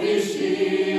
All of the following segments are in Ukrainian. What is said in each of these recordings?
ті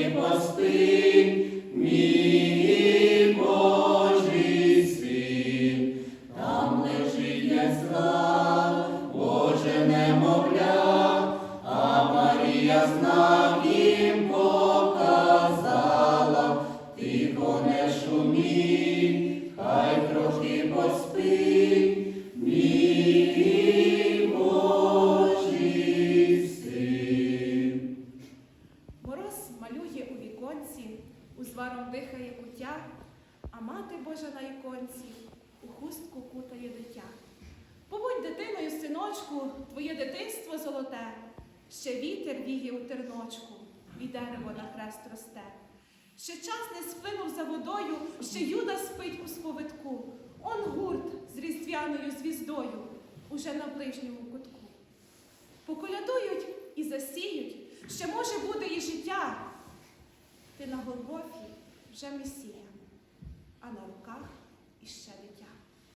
поспить, мій Божий син, там лежить ясла, Боже немовля, а Марія знак їм показала, тихо не шумій, хай трохи поспить, віконці, узваром дихає куття, а мати Божа на іконці у хустку кутає дитя. Побудь дитиною, синочку, твоє дитинство золоте, ще вітер віє у терночку, і дерево на хрест росте. Ще час не сплинув за водою, ще юда спить у сповитку. Он гурт з різдвяною звіздою уже на ближньому кутку. Поколядують і засіють, ще може буде і життя. Ти на Голгофі вже месія, а на руках іще дитя.